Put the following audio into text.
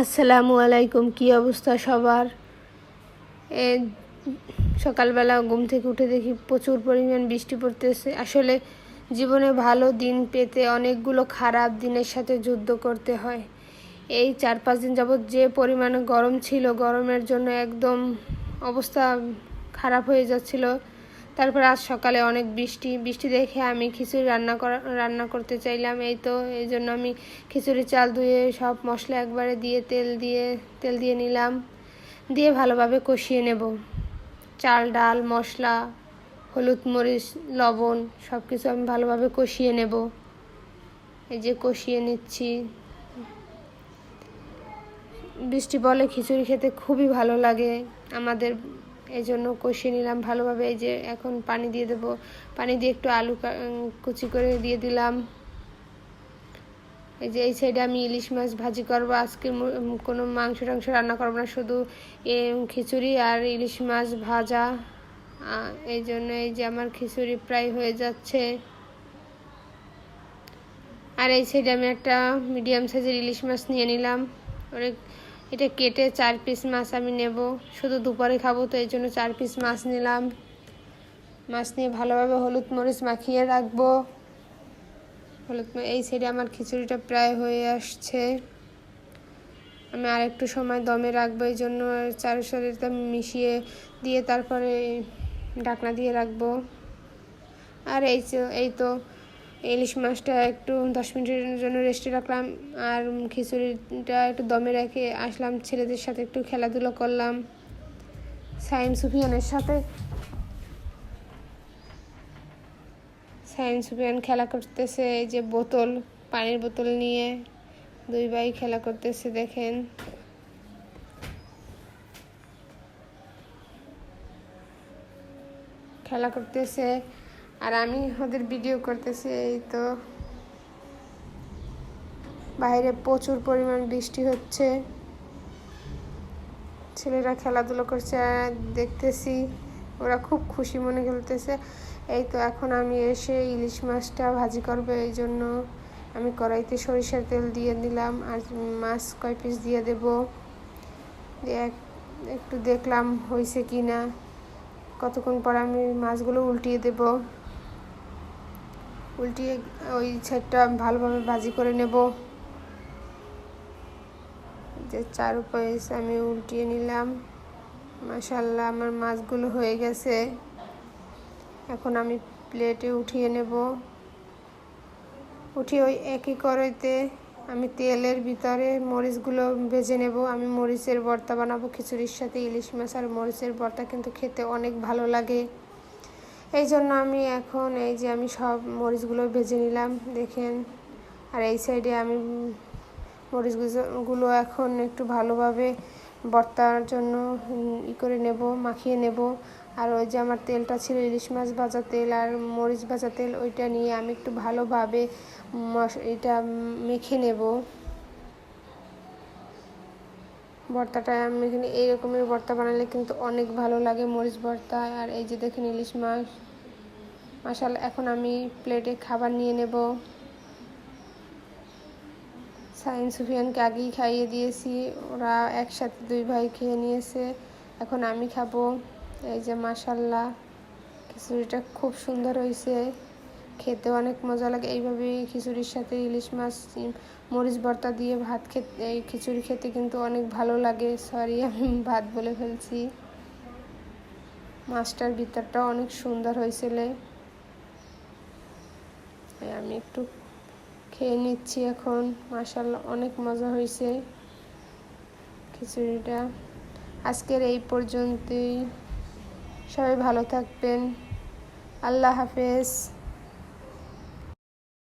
আসসালামু আলাইকুম, কি অবস্থা সবার? এ, সকালবেলা ঘুম থেকে উঠে দেখি প্রচুর পরিমাণ বৃষ্টি পড়তেছে। আসলে জীবনে ভালো দিন পেতে অনেকগুলো খারাপ দিনের সাথে যুদ্ধ করতে হয়। এই চার পাঁচ দিন যাবৎ যে পরিমাণে গরম ছিল, গরমের জন্য একদম অবস্থা খারাপ হয়ে যাচ্ছিল। তারপর আজ সকালে অনেক বৃষ্টি বৃষ্টি দেখে আমি খিচুড়ি রান্না করা, রান্না করতে চাইলাম। এই তো, এই জন্য আমি খিচুড়ি, চাল ধুয়ে সব মশলা একবারে দিয়ে তেল দিয়ে তেল দিয়ে নিলাম। দিয়ে ভালোভাবে কষিয়ে নেব। চাল, ডাল, মশলা, হলুদ মরিচ, লবণ সব কিছু আমি ভালোভাবে কষিয়ে নেব। এই যে কষিয়ে নিচ্ছি। বৃষ্টি বলে খিচুড়ি খেতে খুবই ভালো লাগে। আমাদের এই জন্য কষিয়ে নিলাম ভালোভাবে। এই যে এখন পানি দিয়ে দেব। পানি দিয়ে একটু আলু কুচি করে দিয়ে দিলাম। এই যে এই সাইডে আমি ইলিশ মাছ ভাজি করব। আজকে কোনো মাংস টাংস রান্না করব না, শুধু খিচুড়ি আর ইলিশ মাছ ভাজা। এই জন্য এই যে আমার খিচুড়ি প্রায় হয়ে যাচ্ছে। আর এই সাইডে আমি একটা মিডিয়াম সাইজের ইলিশ মাছ নিয়ে নিলাম। অনেক এটা কেটে চার পিস মাছ আমি নেব। শুধু দুপুরে খাব, তো এই জন্য চার পিস মাছ নিলাম। মাছ নিয়ে ভালোভাবে হলুদ মরিচ মাখিয়ে রাখব। হলুদ এই সাইডে আমার খিচুড়িটা প্রায় হয়ে আসছে। আমি আর একটু সময় দমে রাখব, এই জন্য চারের সাথে মিশিয়ে দিয়ে তারপরে ঢাকনা দিয়ে রাখব। আর এই এই তো ইলিশ মাছটা একটু দশ মিনিটের জন্য রেস্টে রাখলাম, আর খিচুড়িটা একটু দমে রেখে আসলাম, ছেলেদের সাথে একটু খেলাধুলো করলাম, সাইম সুফিয়ানের সাথে। সাইম সুফিয়ান খেলা করতেছে, এই যে বোতল, পানির বোতল নিয়ে দুই ভাই খেলা করতেছে, দেখেন। খেলা করতেছে। আর আমি ওদের ভিডিও করতেছি, এই তো। বাইরে প্রচুর পরিমাণ বৃষ্টি হচ্ছে। ছেলেরা খেলাধুলো করছে, দেখতেছি। ওরা খুব খুশি মনে খেলতেছে। এই তো এখন আমি এসে ইলিশ মাছটা ভাজি করব, এই জন্য আমি কড়াইতে সরিষার তেল দিয়ে দিলাম আর মাছ কয় পিস দিয়ে দেব। একটু দেখলাম হয়েছে কি না কতক্ষণ পর আমি মাছগুলো উল্টিয়ে দেব। উল্টিয়ে ওই সাইডটা ভালোভাবে ভাজি করে নেব। যে চার পিস আমি উল্টিয়ে নিলাম। মাসাল্লাহ আমার মাছগুলো হয়ে গেছে। এখন আমি প্লেটে উঠিয়ে নেব। উঠিয়ে ওই একই কড়াইতে আমি তেলের ভিতরে মরিচগুলো ভেজে নেব। আমি মরিচের ভর্তা বানাবো, খিচুড়ির সাথে ইলিশ মাছ আর মরিচের ভর্তা, কিন্তু খেতে অনেক ভালো লাগে। এই জন্য আমি এখন এই যে আমি সব মরিচগুলো ভেজে নিলাম, দেখেন। আর এই সাইডে আমি মরিচগুলো এখন একটু ভালোভাবে বর্তার জন্য ই করে নেব, মাখিয়ে নেব। আর ওই যে আমার তেলটা ছিল, ইলিশ মাছ ভাজা তেল আর মরিচ ভাজা তেল, ওইটা নিয়ে আমি একটু ভালোভাবে এটা মেখে নেব। ভর্তাটা, আমি এখানে এইরকমের ভর্তা বানালে কিন্তু অনেক ভালো লাগে মরিচ ভর্তা। আর এই যে দেখেন ইলিশ মাছ মাসাল এখন আমি প্লেটে খাবার নিয়ে নেব। সাইন সুফিয়ানকে আগেই খাইয়ে দিয়েছি, ওরা একসাথে দুই ভাই খেয়ে নিয়েছে। এখন আমি খাব, এই যে মাসাল্লাহ খিচুড়িটা খুব সুন্দর হয়েছে। খেতে অনেক মজা লাগে। এইভাবে খিচুড়ির সাথে ইলিশ মাছ মরিচ, ভর্তা দিয়ে ভাত খেতে, এই খিচুড়ি খেতে কিন্তু অনেক ভালো লাগে। সরি, আমি ভাত বলে ফেলছি। মাছটার ভিতরটা অনেক সুন্দর হয়েছিল। আমি একটু খেয়ে নিচ্ছি এখন। মাসাল্লাহ অনেক মজা হয়েছে খিচুড়িটা। আজকের এই পর্যন্তই। সবাই ভালো থাকবেন। আল্লাহ হাফেজ।